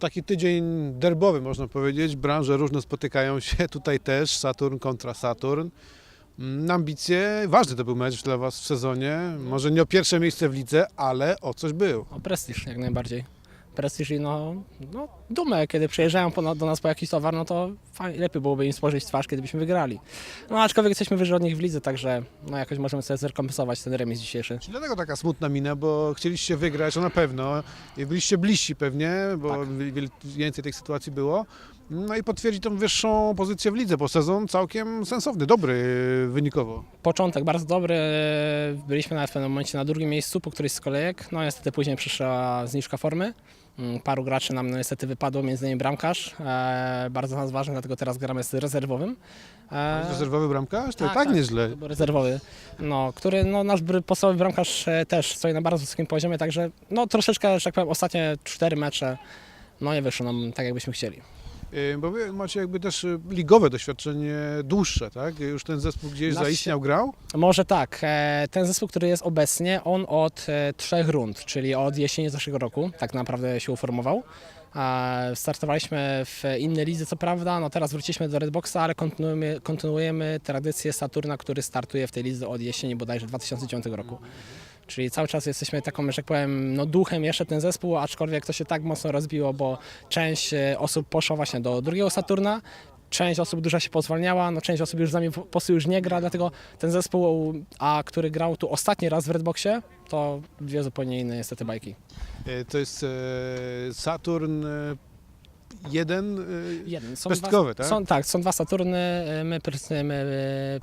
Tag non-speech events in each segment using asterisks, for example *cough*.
taki tydzień derbowy, można powiedzieć. Branże różne spotykają się, *laughs* tutaj też Saturn kontra Saturn. Mm, Ambicje, ważny to był mecz dla Was w sezonie. Może nie o pierwsze miejsce w lidze, ale o coś był. No, prestiż jak najbardziej. Prestiż i no, no dumę, kiedy przyjeżdżają po, do nas po jakiś towar, no to fajnie, lepiej byłoby im spojrzeć w twarz, kiedybyśmy wygrali. No aczkolwiek jesteśmy wyżej od nich w lidze, także no jakoś możemy sobie zrekompensować ten remis dzisiejszy. Czyli dlatego taka smutna mina, bo chcieliście wygrać, to na pewno. I byliście bliżsi pewnie, bo Tak. więcej tych sytuacji było. No i potwierdzi tą wyższą pozycję w lidze, bo sezon całkiem sensowny, dobry wynikowo. Początek bardzo dobry, byliśmy w pewnym momencie na drugim miejscu po którejś z kolejek, no niestety później przyszła zniżka formy. Mm, Paru graczy nam no, niestety wypadło, między innymi bramkarz, e, bardzo nas ważny, dlatego teraz gramy z rezerwowym. E, Rezerwowy bramkarz? To tak, tak, tak. nieźle. To był rezerwowy, no, który no, nasz podstawowy bramkarz e, też stoi na bardzo wysokim poziomie, także no, troszeczkę, że tak powiem, ostatnie cztery mecze no, nie wyszło nam tak, jakbyśmy chcieli. Y, Bo wy macie jakby też y, ligowe doświadczenie dłuższe, tak? Już ten zespół gdzieś Nasz- zaistniał, grał? Może tak, e, ten zespół, który jest obecnie, on od e, trzech rund, czyli od jesieni zeszłego roku, tak naprawdę się uformował. Startowaliśmy w innej lidze, co prawda, no teraz wróciliśmy do Redboxa, ale kontynuujemy, kontynuujemy tradycję Saturna, który startuje w tej lidze od jesieni bodajże 2009 roku. Czyli cały czas jesteśmy taką, że tak powiem, no duchem jeszcze ten zespół, aczkolwiek to się tak mocno rozbiło, bo część e, osób poszła właśnie do drugiego Saturna, część osób dużo się pozwalniała, no część osób już z nami po prostu już nie gra, dlatego ten zespół, a który grał tu ostatni raz w Redboxie, to dwie zupełnie inne niestety bajki. Y, To jest e, Saturn e, jeden. y, Jeden. Są Pestkowy, dwa, tak? Są, tak, są dwa Saturny, e, my pracujemy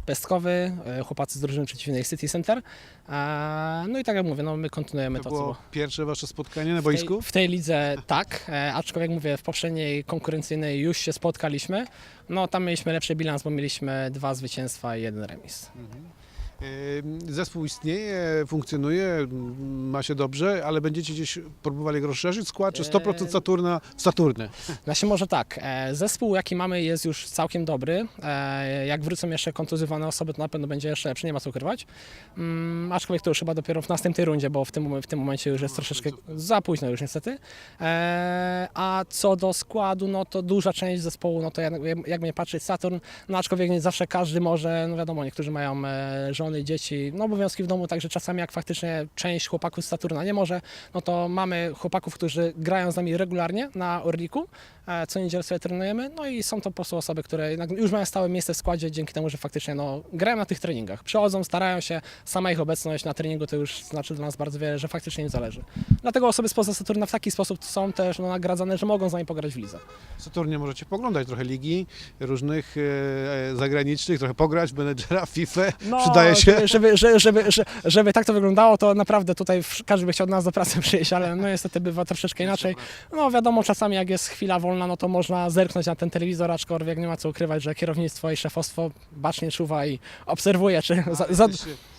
e, Pestkowy, chłopacy z drużyny przeciwnej City Center. E, No i tak jak mówię, no my kontynuujemy To to, co było było. pierwsze wasze spotkanie na W tej, boisku? w tej lidze tak, e, aczkolwiek mówię, w poprzedniej konkurencyjnej już się spotkaliśmy. No tam mieliśmy lepszy bilans, bo mieliśmy dwa zwycięstwa i jeden remis. Y, Zespół istnieje, funkcjonuje, m, ma się dobrze, ale będziecie gdzieś próbowali rozszerzyć skład, czy 100% E, Saturna w Saturny? *laughs* Znaczy może tak, e, zespół jaki mamy jest już całkiem dobry. E, Jak wrócą jeszcze kontuzjowane osoby, to na pewno będzie jeszcze lepszy, nie ma co ukrywać. Mm, aczkolwiek to już chyba dopiero w następnej rundzie, bo w tym, w tym momencie już jest troszeczkę za późno już niestety. E, A co do składu, no to duża część zespołu, no to jak, jak mnie patrzeć Saturn, no aczkolwiek nie zawsze każdy może, no wiadomo, niektórzy mają e, żony, dzieci, no obowiązki w domu, także czasami jak faktycznie część chłopaków z Saturna nie może, no to mamy chłopaków, którzy grają z nami regularnie na Orliku, e, co niedzielę sobie trenujemy, no i są to po prostu osoby, które jednak już mają stałe miejsce w składzie dzięki temu, że faktycznie no, grają na tych treningach. Przychodzą, starają się, sama ich obecność na treningu to już znaczy dla nas bardzo wiele, że faktycznie im zależy. Dlatego osoby spoza Saturna w taki sposób są też no, nagradzane, że mogą z nami pograć w lidze. W Saturnie możecie poglądać trochę ligi różnych e, zagranicznych, trochę pograć, menedżera, *laughs* FIFA, przydaje się. Żeby, żeby, żeby, żeby, żeby, żeby tak to wyglądało, to naprawdę tutaj każdy by chciał do nas do pracy *laughs* przyjść, ale no niestety bywa troszeczkę inaczej. No wiadomo, czasami jak jest chwila wolna, no to można zerknąć na ten telewizor, aczkolwiek nie ma co ukrywać, że kierownictwo i szefostwo bacznie czuwa i obserwuje, czy za, za, Jesteście, y,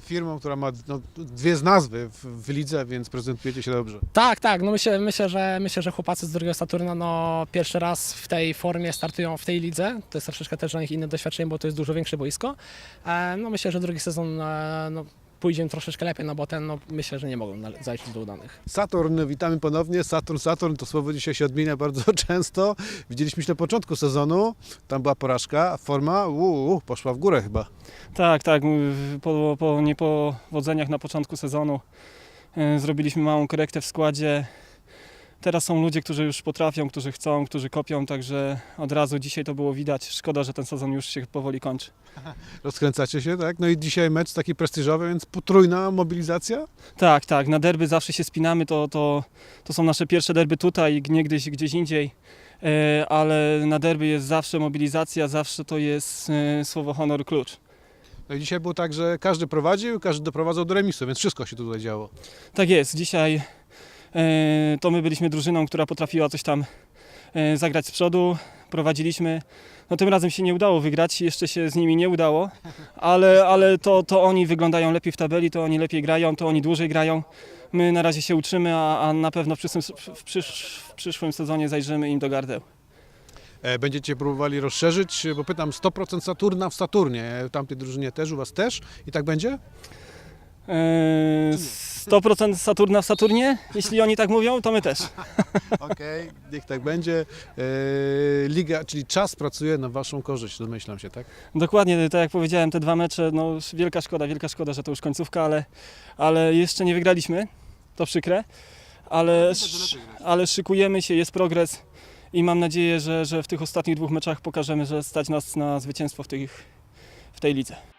firmą, która ma no, dwie z nazwy w, w lidze, więc prezentujecie się dobrze. Tak, tak, no myślę, myślę, że, myślę, że chłopacy z drugiego Saturna no, pierwszy raz w tej formie startują w tej lidze. To jest troszeczkę też dla nich inne doświadczenie, bo to jest dużo większe boisko. E, no myślę, że drugi sezon e, no, pójdzie im troszeczkę lepiej, no bo ten no, myślę, że nie mogą zajść do udanych. Saturn, witamy ponownie. Saturn, Saturn, to słowo dzisiaj się odmienia bardzo *laughs* często. Widzieliśmy się na początku sezonu, tam była porażka, a forma uu, poszła w górę chyba. Tak, tak. Po, po niepowodzeniach na początku sezonu e, zrobiliśmy małą korektę w składzie. Teraz są ludzie, którzy już potrafią, którzy chcą, którzy kopią, także od razu dzisiaj to było widać. Szkoda, że ten sezon już się powoli kończy. *laughs* Rozkręcacie się, tak? No i dzisiaj mecz taki prestiżowy, więc potrójna mobilizacja. Tak, tak. Na derby zawsze się spinamy. To, to, to są nasze pierwsze derby tutaj, niegdyś gdzieś indziej. E, Ale na derby jest zawsze mobilizacja, zawsze to jest e, słowo honor klucz. No i dzisiaj było tak, że każdy prowadził, każdy doprowadzał do remisu, więc wszystko się tutaj działo. Tak jest. Dzisiaj to my byliśmy drużyną, która potrafiła coś tam e, zagrać z przodu. Prowadziliśmy. No tym razem się nie udało wygrać, jeszcze się z nimi nie udało, ale, ale to, to oni wyglądają lepiej w tabeli, to oni lepiej grają, to oni dłużej grają. My na razie się uczymy, a, a na pewno w przyszłym, w, przysz, w przyszłym sezonie zajrzymy im do gardeł. E, Będziecie próbowali rozszerzyć, bo pytam 100% Saturna w Saturnie. W tamtej drużynie też, u Was też? I tak będzie? E, 100% Saturna w Saturnie, jeśli oni tak mówią, to my też. *laughs* Okej, niech tak będzie. E, Liga, czyli czas pracuje na waszą korzyść, domyślam się, tak? Dokładnie, tak jak powiedziałem, te dwa mecze, no wielka szkoda, wielka szkoda, że to już końcówka, ale, ale jeszcze nie wygraliśmy, to przykre, ale, sz, ale szykujemy się, jest progres i mam nadzieję, że, że w tych ostatnich dwóch meczach pokażemy, że stać nas na zwycięstwo w, tych, w tej lidze.